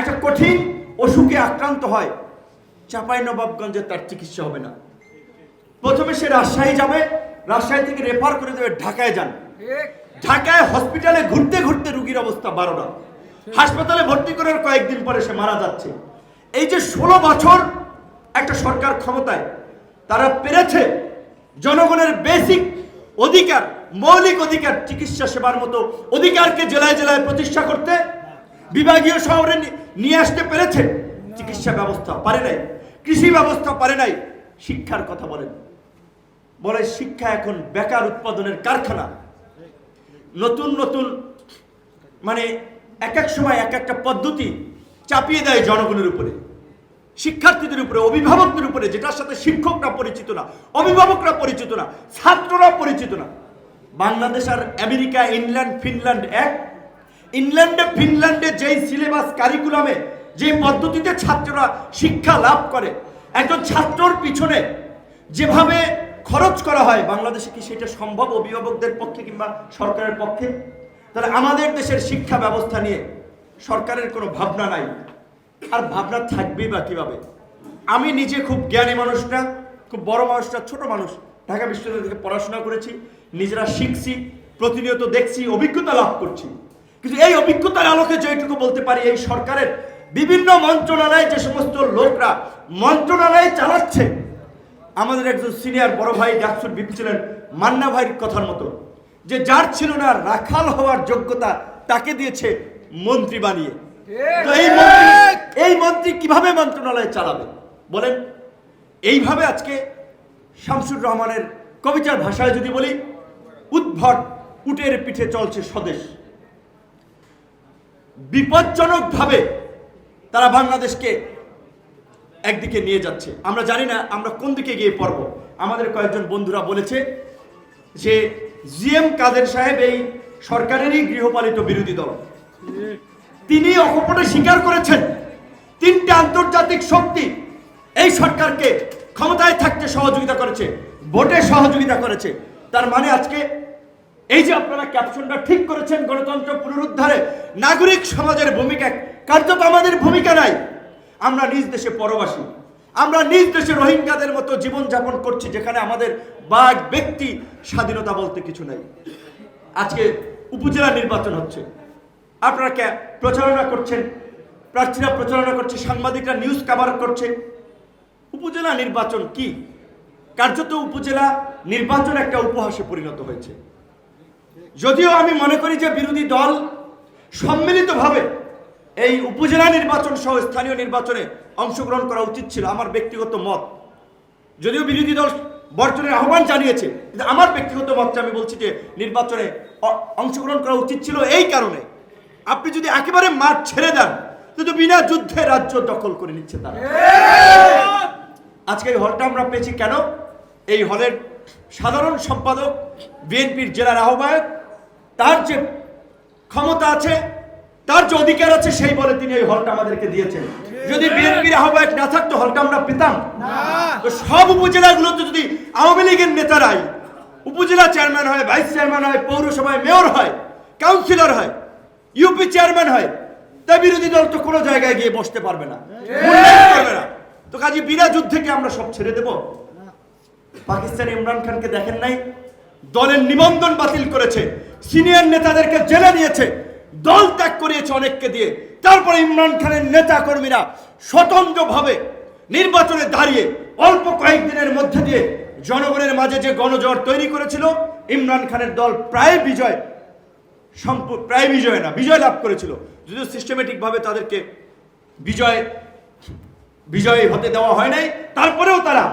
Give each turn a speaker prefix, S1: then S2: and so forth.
S1: একটা কঠিন অসুখে আক্রান্ত হয়, চাপাই নবাবগঞ্জে তার চিকিৎসা হবে না। প্রথমে সে রাজশাহী যাবে, রাজশাহী থেকে রেফার করে দেবে ঢাকায় যান। ঢাকায় হসপিটালে ঘুরতে ঘুরতে রুগীর অবস্থা বারোটা। হাসপাতালে ভর্তি করার কয়েকদিন পরে সে মারা যাচ্ছে। এই যে ষোলো বছর একটা সরকার ক্ষমতায়, তারা পেরেছে জনগণের বেসিক অধিকার, মৌলিক অধিকার, চিকিৎসা সেবার মতো অধিকারকে জেলায় জেলায় প্রতিষ্ঠা করতে। বিভাগীয় শহরে নিয়ে আসতে পেরেছে। চিকিৎসা ব্যবস্থা পারে নাই। কৃষি ব্যবস্থা পারে নাই। শিক্ষার কথা বলেন। বলে শিক্ষা এখন বেকার উৎপাদনের কারখানা। নতুন নতুন মানে এক এক সময় এক একটা পদ্ধতি চাপিয়ে দেয় জনগণের উপরে। শিক্ষার্থীদের উপরে, অভিভাবকদের উপরে, যেটার সাথে শিক্ষকরা পরিচিত না, অভিভাবকরা পরিচিত না, ছাত্ররা পরিচিত না। বাংলাদেশ আর আমেরিকা, ইংল্যান্ড, ফিনল্যান্ড এক ইংল্যান্ডে, ফিনল্যান্ডে যেই সিলেবাস কারিকুলামে যে পদ্ধতিতে ছাত্ররা শিক্ষা লাভ করে, একজন ছাত্রর পিছনে যেভাবে খরচ করা হয়, বাংলাদেশে কি সেটা সম্ভব অভিভাবকদের পক্ষে কিংবা সরকারের পক্ষে? তাহলে আমাদের দেশের শিক্ষা ব্যবস্থা নিয়ে সরকারের কোনো ভাবনা নাই। আর ভাবনা থাকবেই বা কীভাবে? আমি নিজে খুব জ্ঞানী মানুষটা খুব বড় মানুষটা ছোটো মানুষ। ঢাকা বিশ্ববিদ্যালয় থেকে পড়াশোনা করেছি, নিজেরা শিখছি, প্রতিনিয়ত দেখছি, অভিজ্ঞতা লাভ করছি। কিন্তু এই অভিজ্ঞতার আলোকে যেটুকু বলতে পারি এই সরকারের বিভিন্ন মন্ত্রণালয়ে যে সমস্ত লোকরা মন্ত্রণালয়ে চালাচ্ছে আমাদের একজন সিনিয়র বড় ভাই ডাকসুর বিপি ছিলেন মান্না ভাইয়ের কথার মতো যে যার ছিল না রাখাল হওয়ার যোগ্যতা তাকে দিয়েছে মন্ত্রী বানিয়ে। তো এই মন্ত্রী এই মন্ত্রী কীভাবে মন্ত্রণালয় চালাবে? বলেন। এইভাবে আজকে শামসুর রহমানের কবিতার ভাষায় যদি বলি উদ্ভট উটের পিঠে চলছে স্বদেশ। বিপজ্জনকভাবে তারা বাংলাদেশকে একদিকে নিয়ে যাচ্ছে। আমরা জানি না আমরা কোন দিকে গিয়ে পড়ব। আমাদের কয়েকজন বন্ধুরা বলেছে যে জি এম কাদের সাহেব এই সরকারেরই গৃহপালিত বিরোধী দল। তিনি অকপটে স্বীকার করেছেন তিনটে আন্তর্জাতিক শক্তি এই সরকারকে ক্ষমতায় থাকতে সহযোগিতা করেছে, ভোটে সহযোগিতা করেছে। তার মানে আজকে এই যে আপনারা ক্যাপশনটা ঠিক করেছেন গণতন্ত্র পুনরুদ্ধারে, নাগরিক সমাজের ভূমিকা কার্যত আমাদের ভূমিকা নাই। আমরা নিজ দেশে পরবাসী। আমরা নিজ দেশে রোহিঙ্গাদের মতো জীবনযাপন করছি যেখানে আমাদের বাঘ, ব্যক্তি, স্বাধীনতা বলতে কিছু নাই। আজকে উপজেলা নির্বাচন হচ্ছে। আপনারা প্রচারণা করছেন? প্রার্থীরা প্রচারণা করছে, সাংবাদিকরা নিউজ কভার করছে। উপজেলা নির্বাচন কি? কার্যত উপজেলা নির্বাচন একটা উপহাসে পরিণত হয়েছে। যদিও আমি মনে করি যে বিরোধী দল সম্মিলিতভাবে এই উপজেলা নির্বাচন সহ স্থানীয় নির্বাচনে অংশগ্রহণ করা উচিত ছিল, আমার ব্যক্তিগত মত। যদিও বিরোধী দল বর্জনের আহ্বান জানিয়েছে, কিন্তু আমার ব্যক্তিগত মতটা আমি বলছি যে নির্বাচনে অংশগ্রহণ করা উচিত ছিল এই কারণে। আপনি যদি একেবারে মাঠ ছেড়ে দেন কিন্তু বিনা যুদ্ধে রাজ্য দখল করে নিচ্ছে তারা। আজকে এই হলটা আমরা পেয়েছি কেন? এই হলের সাধারণ সম্পাদক বিএনপির জেলার আহ্বায়ক তার যে ক্ষমতা আছে, তার যে অধিকার আছে, সেই বলে তিনি এই হলটা আমাদেরকে দিয়েছেন। যদি বিএনপির আহ্বায়ক না থাকতো, হলটা আমরা পেতাম। তো সব উপজেলাগুলোতে যদি আওয়ামী লীগের নেতারাই উপজেলা চেয়ারম্যান হয়, ভাইস চেয়ারম্যান হয়, পৌরসভায় মেয়র হয়, কাউন্সিলর হয়, ইউপি চেয়ারম্যান হয়, তা বিরোধী দল তো কোনো জায়গায় গিয়ে বসতে পারবে না করবে না। তো কাজে বিনা যুদ্ধে কি আমরা সব ছেড়ে দেব। পাকিস্তান ইমরান খানকে দেখেন নাই? দলের নিবন্ধন বাতিল করেছে। সিনিয়র নেতাদেরকে জেলে নিয়েছে দল ত্যাগ করিয়েছে অনেককে দিয়ে। তারপরে ইমরান খানের নেতা কর্মীরা স্বতন্ত্রভাবে নির্বাচনে দাঁড়িয়ে অল্প কয়েকদিনের মধ্যে দিয়ে জনগণের মাঝে যে গণজোয়ার তৈরি করেছিল, ইমরান খানের দল প্রায় বিজয় সম্পূর্ণ প্রায় বিজয় না, বিজয় লাভ করেছিল। যদিও সিস্টেমেটিকভাবে তাদেরকে বিজয়, বিজয়ী হতে দেওয়া হয় নাই, তারপরেও তারা